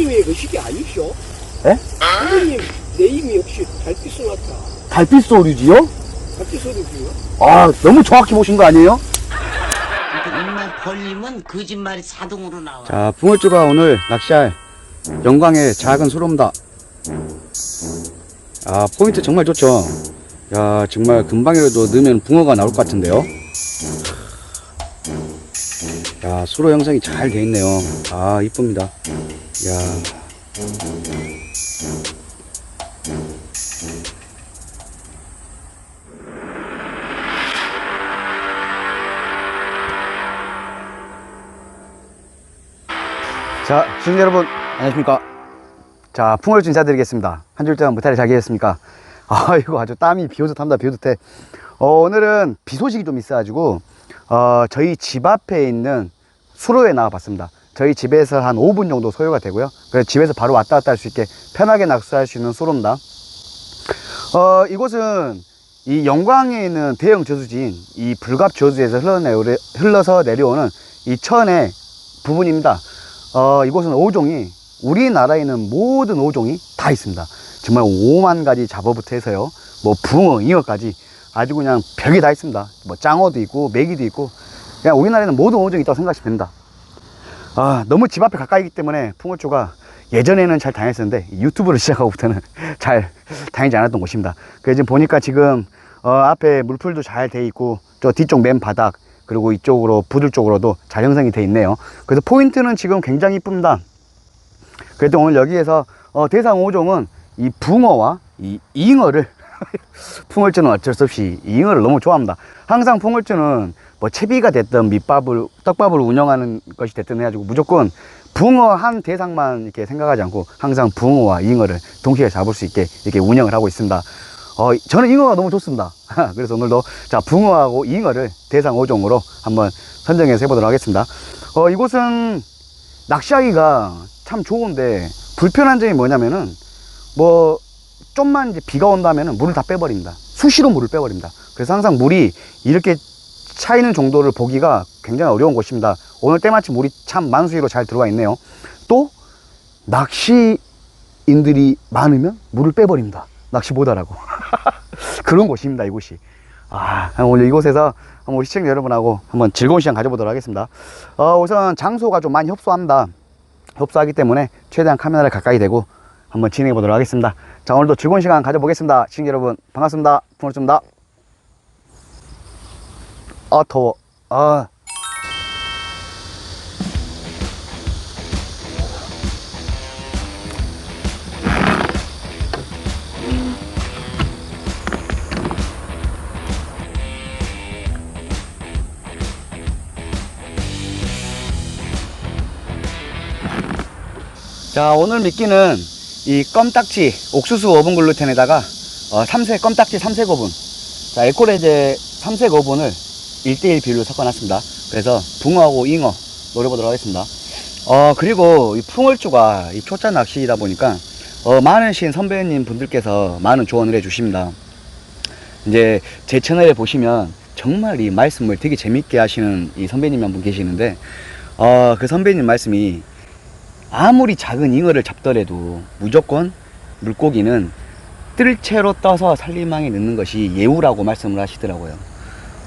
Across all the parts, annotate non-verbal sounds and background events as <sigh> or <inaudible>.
선배님의 그 시기 아니죠? 에? 선배님 네임이 역시 달빛 소나타 달빛 소리지요? 달빛 소리고요. 아, 너무 정확히 보신 거 아니에요? 입만 벌리면 거짓말이 자동으로 나와. 자, 붕어쭈가 오늘 낚시할 영광의 작은 소름다. 아, 포인트 정말 좋죠? 야, 정말 금방이라도 넣으면 붕어가 나올 것 같은데요? 야, 수로 형성이 잘 돼 있네요. 아, 이쁩니다. 야. 자, 시청자 여러분, 안녕하십니까. 자, 풍월 인사드리겠습니다. 한 줄 동안 무탈이 잘 계셨습니까? 아, 이거 아주 땀이 비 오듯 합니다, 비 오듯 해. 어, 오늘은 비 소식이 좀 있어가지고, 어, 저희 집 앞에 있는 수로에 나와 봤습니다. 저희 집에서 한 5분 정도 소요가 되고요. 그래서 집에서 바로 왔다 갔다 할 수 있게 편하게 낚시할 수 있는 수로입니다. 어, 이곳은 이 영광에 있는 대형 저수지인 이 불갑 저수지에서 흘러내, 흘러서 내려오는 이 천의 부분입니다. 어, 이곳은 어종이 우리나라에 있는 모든 어종이 다 있습니다. 정말 5만 가지 잡어부터 해서요. 뭐 붕어, 잉어까지 아주 그냥 벽이 다 있습니다. 뭐 짱어도 있고 메기도 있고 그냥 우리나라에는 모든 어종이 있다고 생각하시면 됩니다. 아, 너무 집 앞에 가까이기 때문에 풍어초가 예전에는 잘 다녔었는데 유튜브를 <laughs> 시작하고부터는 잘 다니지 않았던 곳입니다. 그래서 지금 보니까 지금 어, 앞에 물풀도 잘 돼 있고 저 뒤쪽 맨 바닥 그리고 이쪽으로 부들 쪽으로도 잘 형성이 돼 있네요. 그래서 포인트는 지금 굉장히 이쁩니다. 그래도 오늘 여기에서 어, 대상 5종은 이 붕어와 이 잉어를 <laughs> 풍월주는 어쩔 수 없이 이 잉어를 너무 좋아합니다. 항상 풍월주는 뭐 채비가 됐든 밑밥을 떡밥을 운영하는 것이 됐든 해가지고 무조건 붕어 한 대상만 이렇게 생각하지 않고 항상 붕어와 잉어를 동시에 잡을 수 있게 이렇게 운영을 하고 있습니다. 어, 저는 잉어가 너무 좋습니다. <laughs> 그래서 오늘도 자 붕어하고 잉어를 대상 5종으로 한번 선정해서 해보도록 하겠습니다. 어, 이곳은 낚시하기가 참 좋은데 불편한 점이 뭐냐면은 뭐 좀만 이제 비가 온다면은 물을 다 빼버립니다. 수시로 물을 빼버립니다. 그래서 항상 물이 이렇게 차이는 정도를 보기가 굉장히 어려운 곳입니다. 오늘 때마침 물이 참 만수위로 잘 들어와 있네요. 또 낚시인들이 많으면 물을 빼버립니다. 낚시 못하라고. <laughs> 그런 곳입니다, 이곳이. 아, 오늘 이곳에서 한번 시청자 여러분하고 한번 즐거운 시간 가져보도록 하겠습니다. 어, 우선 장소가 좀 많이 협소합니다. 협소하기 때문에 최대한 카메라를 가까이 대고 한번 진행해 보도록 하겠습니다. 자, 오늘도 즐거운 시간 가져보겠습니다. 시청자 여러분, 반갑습니다. 부모입니다. 아, 더워. 아. 자, 오늘 미끼는 이 껌딱지 옥수수 오븐 글루텐에다가 어, 삼색 껌딱지 삼색 오븐 자 에코레제 삼색 오븐을 1대1 비율로 섞어놨습니다. 그래서 붕어하고 잉어 노려보도록 하겠습니다. 어 그리고 이 풍월주가 이 초짜 낚시이다 보니까 어, 많으신 선배님 분들께서 많은 조언을 해주십니다. 이제 제 채널에 보시면 정말 이 말씀을 되게 재밌게 하시는 이 선배님이 한분 계시는데 어, 그 선배님 말씀이 아무리 작은 잉어를 잡더라도 무조건 물고기는 뜰채로 떠서 살림망에 넣는 것이 예우라고 말씀을 하시더라고요.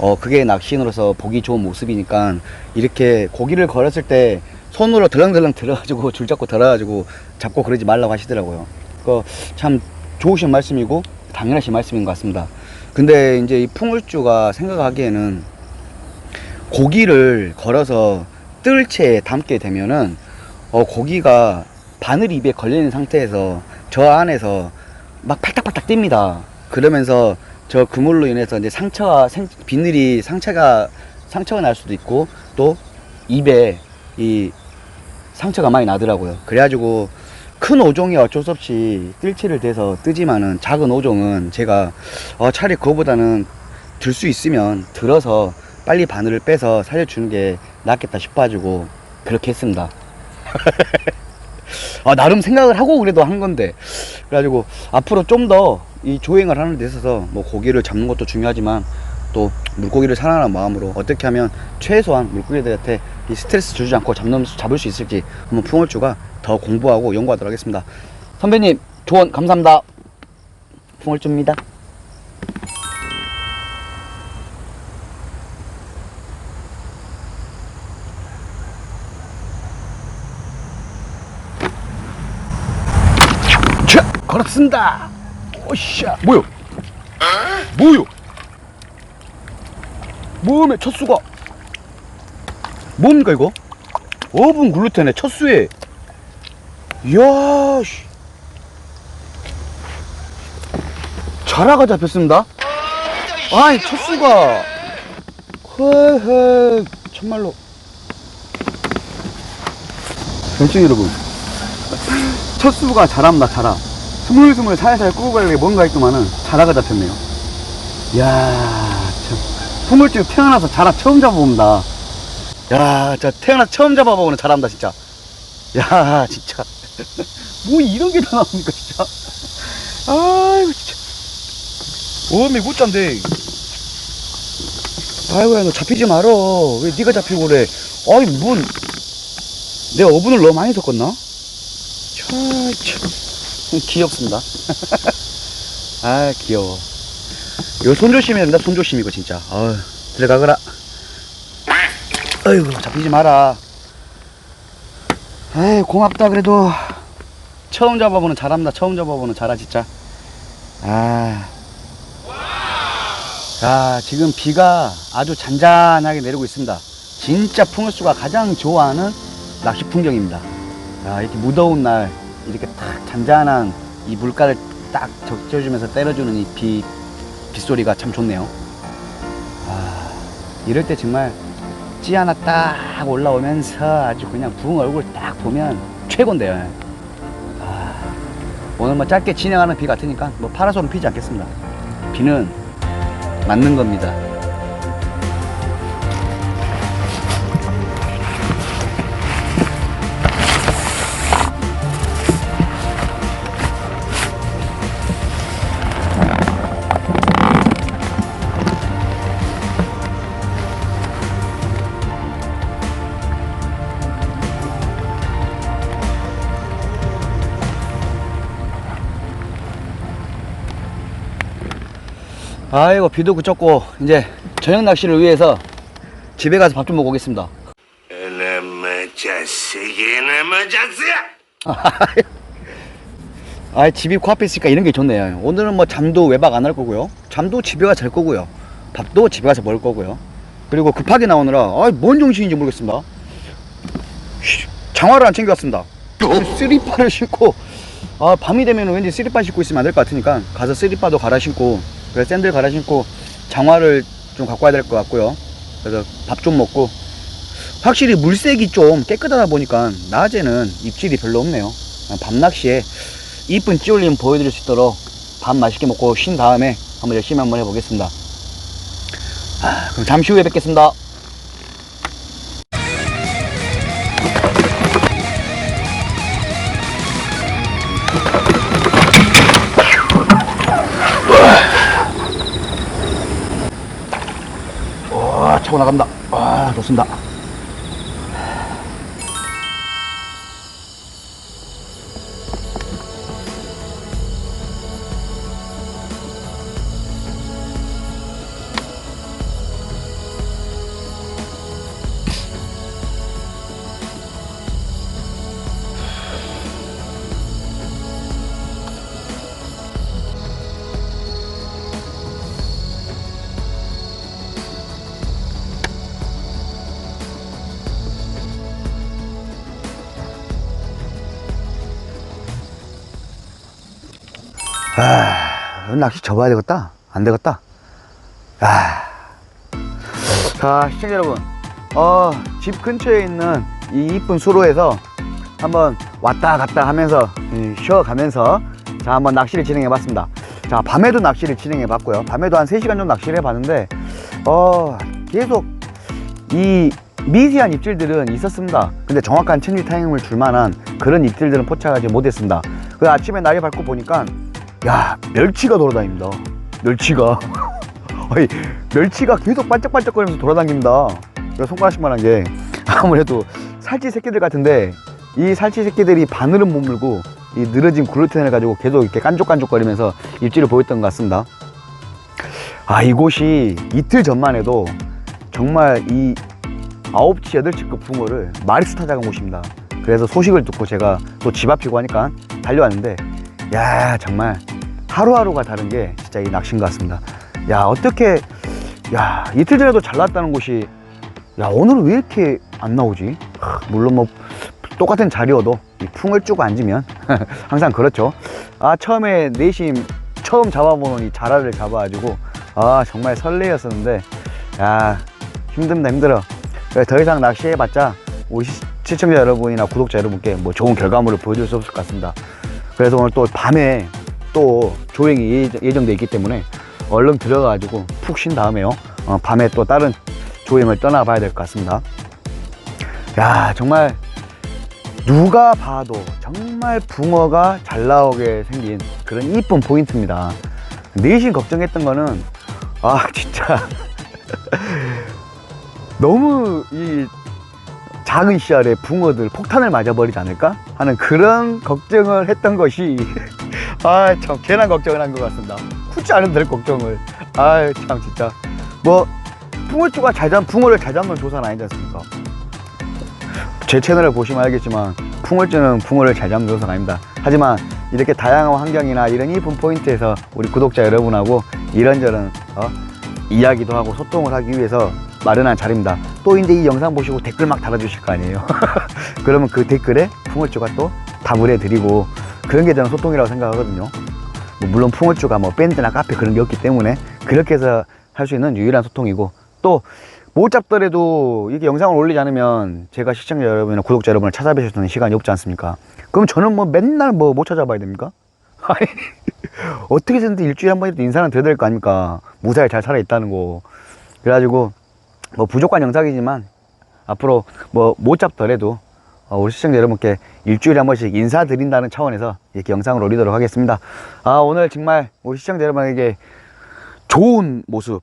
어, 그게 낚시인으로서 보기 좋은 모습이니까 이렇게 고기를 걸었을 때 손으로 덜렁덜렁 들어가지고 <laughs> 줄 잡고 들어가지고 잡고 그러지 말라고 하시더라고요. 그참 좋으신 말씀이고 당연하신 말씀인 것 같습니다. 근데 이제 이 풍울주가 생각하기에는 고기를 걸어서 뜰채에 담게 되면은 어, 고기가 바늘 입에 걸리는 상태에서 저 안에서 막 팔딱팔딱 뜁니다. 그러면서 저 그물로 인해서 이제 상처가 생, 비늘이 상처가 상처가 날 수도 있고 또 입에 이 상처가 많이 나더라고요. 그래가지고 큰 오종이 어쩔 수 없이 뜰채를 대서 뜨지만은 작은 오종은 제가 어, 차라리 그거보다는 들 수 있으면 들어서 빨리 바늘을 빼서 살려주는 게 낫겠다 싶어가지고 그렇게 했습니다. <laughs> 아, 나름 생각을 하고 그래도 한 건데. 그래가지고 앞으로 좀더 이 조행을 하는 데 있어서 뭐 고기를 잡는 것도 중요하지만 또 물고기를 사랑하는 마음으로 어떻게 하면 최소한 물고기들한테 이 스트레스 주지 않고 잡는, 잡을 수 있을지 한번 풍월주가 더 공부하고 연구하도록 하겠습니다. 선배님 조언 감사합니다. 풍월주입니다. 자, 걸었습니다. 오샤, 뭐요? 뭐요? 뭐면 첫 수가? 뭡니까 이거? 오븐 글루텐의 첫 수에. 이야, 씨. 자라가 잡혔습니다. 아이, 첫 수가. 헤헤, 정말로. 결정 여러분. 첫 수가 자랍니다, 자라. 스물스물 살살 꾸고 가려고 뭔가 있더만은 자라가 잡혔네요. 이야, 참. 스물쯤 태어나서 자라 처음 잡아봅니다. 야, 진짜 태어나서 처음 잡아보는 자랍니다, 진짜. 야, 진짜. <laughs> 뭐 이런 게 다 나옵니까, 진짜. 아이고, 진짜. 어미 굿잔데. 아이고야, 너 잡히지 말어. 왜 네가 잡히고 그래. 아이, 뭔. 내가 어분을 너무 많이 섞었나? 참, 참. 귀엽습니다. <laughs> 아, 귀여워. 이거 손 조심해야 된다, 손 조심, 이거 진짜. 어휴, 들어가거라. 아이고, 잡히지 마라. 아이, 고맙다, 그래도. 처음 잡아보는 잘합니다. 처음 잡아보는 잘하, 진짜. 아. 자, 지금 비가 아주 잔잔하게 내리고 있습니다. 진짜 풍어수가 가장 좋아하는 낚시 풍경입니다. 아, 이렇게 무더운 날, 이렇게 딱 잔잔한 이 물가를 딱 적셔주면서 때려주는 이 비, 빗소리가 참 좋네요. 아, 이럴 때 정말 찌 하나 딱 올라오면서 아주 그냥 붕 얼굴 딱 보면 최고인데요. 아, 오늘 뭐 짧게 진행하는 비 같으니까 뭐 파라솔은 피지 않겠습니다. 비는 맞는 겁니다. 아이고 비도 그쳤고 이제 저녁 낚시를 위해서 집에 가서 밥 좀 먹고 오겠습니다. 이놈의 자식이 이놈의 자식! 아 집이 코앞에 있으니까 이런 게 좋네요. 오늘은 뭐 잠도 외박 안 할 거고요. 잠도 집에 가서 잘 거고요. 밥도 집에 가서 먹을 거고요. 그리고 급하게 나오느라 아 뭔 정신인지 모르겠습니다. 쉬, 장화를 안 챙겨왔습니다. 쓰리빠를 신고 아 밤이 되면 왠지 쓰리빠 신고 있으면 안 될 것 같으니까 가서 쓰리빠도 갈아 신고 그래서 샌들 갈아 신고 장화를 좀 갖고 와야 될 것 같고요. 그래서 밥 좀 먹고 확실히 물색이 좀 깨끗하다 보니까 낮에는 입질이 별로 없네요. 밤 낚시에 이쁜 찌올림 보여드릴 수 있도록 밥 맛있게 먹고 쉰 다음에 한번 열심히 한번 해보겠습니다. 아, 그럼 잠시 후에 뵙겠습니다. 와, 차고 나갑니다. 와, 좋습니다. 아, 낚시 접어야 되겠다. 안 되겠다. 아. 자, 시청자 여러분. 어, 집 근처에 있는 이 이쁜 수로에서 한번 왔다 갔다 하면서 이, 쉬어가면서 자, 한번 낚시를 진행해 봤습니다. 자, 밤에도 낚시를 진행해 봤고요. 밤에도 한 3시간 정도 낚시를 해 봤는데 어, 계속 이 미세한 입질들은 있었습니다. 근데 정확한 천리 타임을 줄 만한 그런 입질들은 포착하지 못했습니다. 그 아침에 날이 밝고 보니까 야 멸치가 돌아다닙니다. 멸치가 <laughs> 아니, 멸치가 계속 반짝반짝거리면서 돌아다닙니다. 그래서 손가락만한 게 아무래도 살찌 새끼들 같은데 이 살치 새끼들이 바늘은 못 물고 이 늘어진 글루텐을 가지고 계속 이렇게 깐족깐족거리면서 입질을 보였던 것 같습니다. 아 이곳이 이틀 전만 해도 정말 이 9치, 8치급 붕어를 마리수 타작한 곳입니다. 그래서 소식을 듣고 제가 또 집 앞이고 하니까 달려왔는데 야 정말 하루하루가 다른 게 진짜 이 낚시인 것 같습니다. 야 어떻게 야 이틀 전에도 잘 나왔다는 곳이 야 오늘은 왜 이렇게 안 나오지? 하, 물론 뭐 똑같은 자리여도 이 풍을 쭉 앉으면 <laughs> 항상 그렇죠. 아 처음에 내심 처음 잡아보는 이 자라를 잡아가지고 아 정말 설레였었는데 야 힘듭니다 힘들어. 더 이상 낚시해봤자 우리 시- 시청자 여러분이나 구독자 여러분께 뭐 좋은 결과물을 보여줄 수 없을 것 같습니다. 그래서 오늘 또 밤에 또 조행이 예정- 예정돼 있기 때문에 얼른 들어가가지고 푹 쉰 다음에요. 어, 밤에 또 다른 조행을 떠나봐야 될 것 같습니다. 야 정말 누가 봐도 정말 붕어가 잘 나오게 생긴 그런 이쁜 포인트입니다. 내심 걱정했던 거는 아 <laughs> 진짜 <laughs> 너무 이 작은 씨알에 붕어들 폭탄을 맞아버리지 않을까 하는 그런 걱정을 했던 것이 <laughs> 아참 괜한 걱정을 한 것 같습니다. 굳이 않은 될 걱정을 아참 진짜 뭐 붕어쭈가 잘 잡, 붕어를 잘 잡는 조사는 아니지 않습니까? 제 채널을 보시면 알겠지만 붕어쭈는 붕어를 잘 잡는 조사가 아닙니다. 하지만 이렇게 다양한 환경이나 이런 이쁜 포인트에서 우리 구독자 여러분하고 이런저런 어, 이야기도 하고 소통을 하기 위해서 마련한 자리입니다. 또 이제 이 영상 보시고 댓글 막 달아주실 거 아니에요. <laughs> 그러면 그 댓글에 붕어쭈가 또 답을 해드리고 그런 게 저는 소통이라고 생각하거든요. 뭐 물론 붕어쭈가 뭐 밴드나 카페 그런 게 없기 때문에 그렇게 해서 할 수 있는 유일한 소통이고 또 못 잡더라도 이게 영상을 올리지 않으면 제가 시청자 여러분이나 구독자 여러분을 찾아뵈실 수 있는 시간이 없지 않습니까? 그럼 저는 뭐 맨날 뭐 못 찾아봐야 됩니까? <laughs> 아니, 어떻게든 일주일에 한 번이라도 인사는 드려야 될 거 아닙니까? 무사히 잘 살아있다는 거. 그래가지고 뭐 부족한 영상이지만 앞으로 뭐 못 잡더라도 어, 우리 시청자 여러분께 일주일에 한 번씩 인사드린다는 차원에서 이렇게 영상을 올리도록 하겠습니다. 아 오늘 정말 우리 시청자 여러분에게 좋은 모습,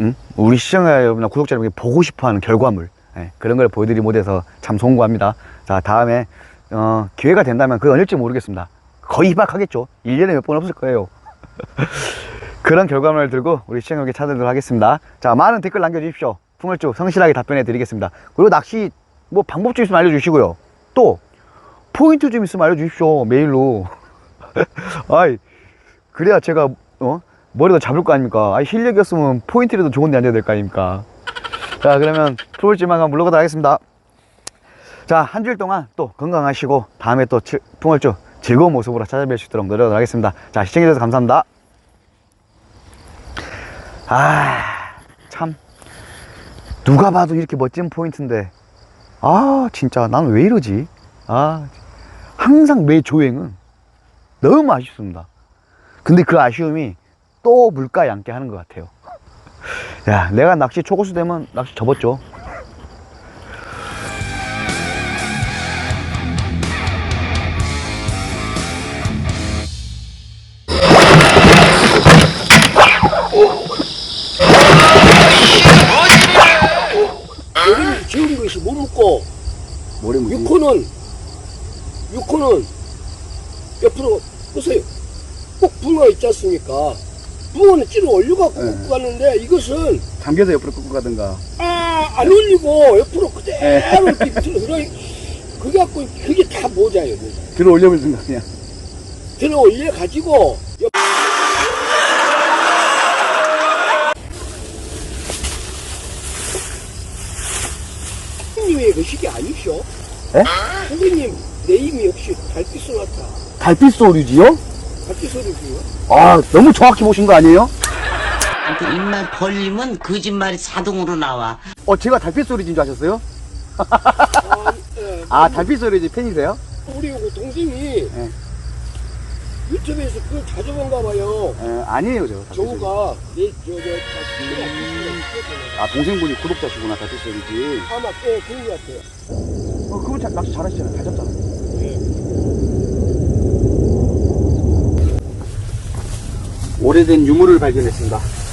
응? 우리 시청자 여러분과 구독자 여러분이 보고 싶어하는 결과물 예, 그런 걸 보여드리지 못해서 참 송구합니다. 자 다음에 어, 기회가 된다면 그건 언제일지 모르겠습니다. 거의 희박하겠죠. 1년에 몇 번 없을 거예요. <laughs> 그런 결과물을 들고 우리 시청자에게 찾아드리도록 하겠습니다. 자, 많은 댓글 남겨주십시오. 풍을쭉 성실하게 답변해 드리겠습니다. 그리고 낚시 뭐 방법 좀 있으면 알려주시고요. 또 포인트 좀 있으면 알려주십시오. 메일로. <laughs> 아이, 그래야 제가 어? 머리도 잡을 거 아닙니까? 아이, 실력이었으면 포인트라도 좋은데 앉아야 될 거 아닙니까? 자, 그러면 한번 물러가도록 하겠습니다. 자, 한 주일 동안 또 건강하시고 다음에 또 칠- 풍을쭉 즐거운 모습으로 찾아뵐 수 있도록 노력하도록 하겠습니다. 자, 시청해주셔서 감사합니다. 아, 참. 누가 봐도 이렇게 멋진 포인트인데. 아, 진짜 난왜 이러지? 아, 항상 매 조행은 너무 아쉽습니다. 근데 그 아쉬움이 또 물가에 앉게 하는 것 같아요. 야, 내가 낚시 초고수 되면 낚시 접었죠. 5호는 6호는 옆으로 보세요. 꼭 붕어 있지 않습니까? 붕어는 찌로 올려갖고 네. 고 가는데 이것은 당겨서 옆으로 끌고 가든가. 아, 안 올리고 옆으로 그대로 <laughs> 이렇게 밑으로 들어 그게 갖고 그게 다 모자예요. 모자. 들어 올려볼 생각이야 들어 올려 가지고 옆... 님의 식이 아니죠. 에? 선생님 내 힘이 역시 달빛을 같아. 달빛 소리지요? 달빛 소리고요. 아, 너무 정확히 보신 거 아니에요? 그 입만 벌리면 거짓말이 자동으로 나와. 어, 제가 달빛 소리인 줄 아셨어요? 아, 예. 아, 달빛 소리지 팬이세요? 우리 그 동생이 네. 유튜브에서 그걸 자주 본가 봐요. 에, 아니에요, 제가. 달빛 소리. 정우가 내저저 달빛 아, 동생분이 구독자시구나, 달빛 소리지. 아마 예 그런 것 같아요. 어, 그분 자, 낚시 잘하시잖아요. 잘 잡잖아요. 오래된 유물을 발견했습니다.